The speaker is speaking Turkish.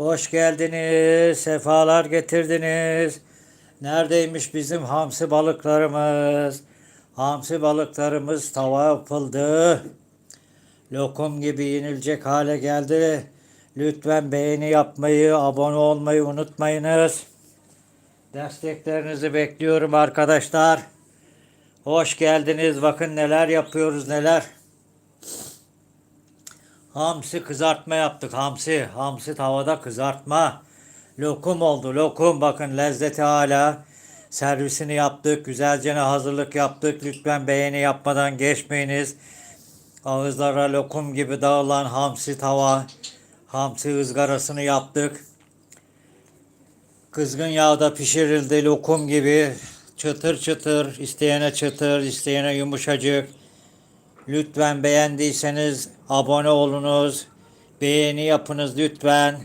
Hoş geldiniz, sefalar getirdiniz. Neredeymiş bizim hamsi balıklarımız? Hamsi balıklarımız tava yapıldı. Lokum gibi yenilecek hale geldi. Lütfen beğeni yapmayı, abone olmayı unutmayınız. Desteklerinizi bekliyorum arkadaşlar. Hoş geldiniz. Bakın neler yapıyoruz neler. Hamsi kızartma yaptık. Hamsi. Hamsi tavada kızartma. Lokum oldu. Lokum. Bakın lezzeti hala. Servisini yaptık. Güzelce hazırlık yaptık. Lütfen beğeni yapmadan geçmeyiniz. Ağızlara lokum gibi dağılan hamsi tava. Hamsi ızgarasını yaptık. Kızgın yağda pişirildi lokum gibi. Çıtır çıtır. isteyene çıtır, isteyene yumuşacık. Lütfen beğendiyseniz abone olunuz. Beğeni yapınız lütfen.